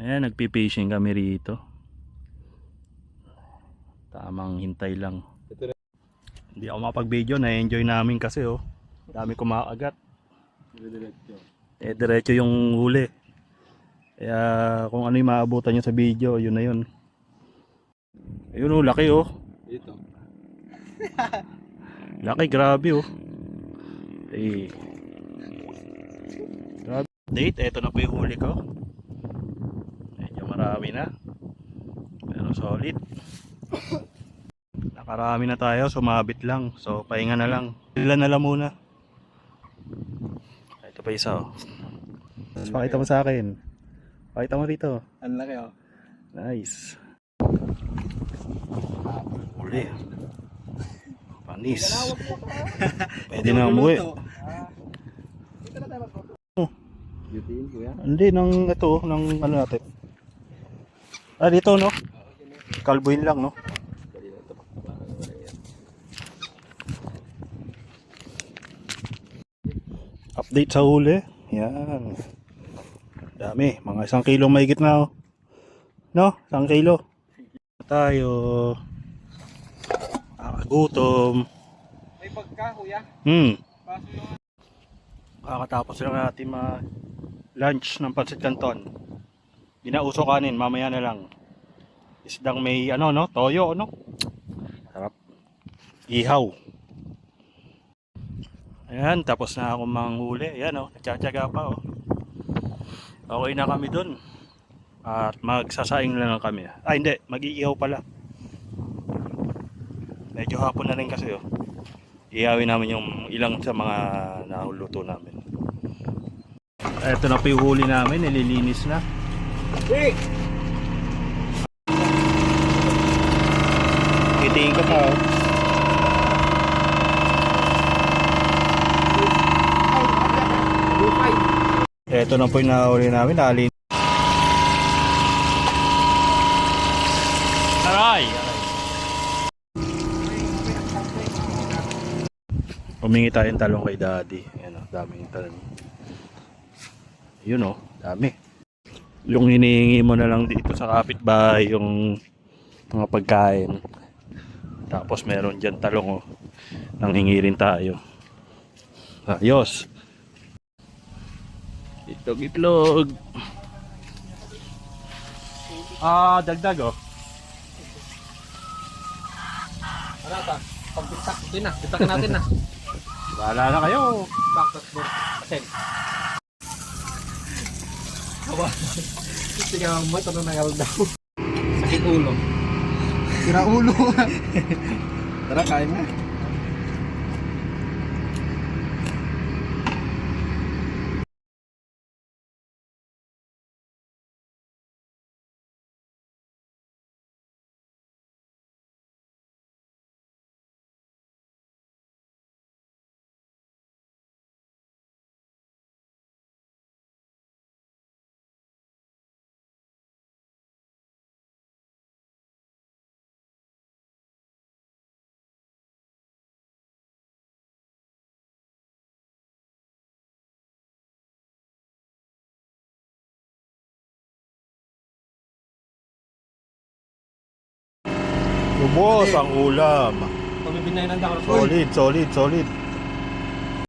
Ayan, nagpipishing kami rito. Tamang hintay lang. Hindi ako makapag-video, na-enjoy namin kasi oh. Dami kumakagat. Diretso. Eh, diretso yung huli. Kaya kung ano yung maabutan nyo sa video, yun na yun. Ayun oh, laki oh. Dito. Laki, grabe oh. Eh. Grabe. Date, eto na po yung huli ko. Marami na. Pero solid. Nakarami na tayo, sumabit lang. So, pahinga na lang. Ilan na lang muna. Ito pa isa oh. Tapos pakita mo sa akin. Pakita mo rito. Ang laki oh. Nice. Huli. Panis. Pwede na umuwi. Yutiin kuya. Hindi, nang ito, nang ano natin. Ah, dito, no? Kalbuin lang, no? Update sa huli. Yan. Dami. Mga isang kilo mahigit na, oh. No? Isang kilo. Tayo. Gutom. May pagka kuya. Hmm. Kakatapos lang natin ma lunch ng pancit canton. Binauso kanin, mamaya na lang. Isdang may ano no, toyo no. Sarap. Ihaw. Ayan, tapos na ako manghuli. Ayan oh, nagtsatsaga pa oh. Okay na kami dun. At magsasaing lang kami. Ah, hindi, mag-iihaw pala. Medyo hapon na rin kasi oh. Ihawin namin yung ilang sa mga nahuluto namin. Ito na po yung huli namin, nililinis na. Hey! Titingin ka pa. oh. Ito na po yung nahuli namin, nalin. Aray! Humingi tayong talong kay daddy. Ayan o, daming talong. Yun o, dami. Yung hinihingi mo na lang dito sa kapitbahay yung mga pagkain. Tapos meron dyan talong o. Nang hingi rin tayo. Ayos. Itlog, itlog. Ah, dagdag oh. Ano ata? Pagpitak. Ito na. Pitakin natin na. Bahala na kayo. Back to sport. Tingnan mo ito na nangal daw. Sakit ulo. Sira ulo. Tara, kain na. Lubos ang ulam. Ng dako. Solid, solid, solid.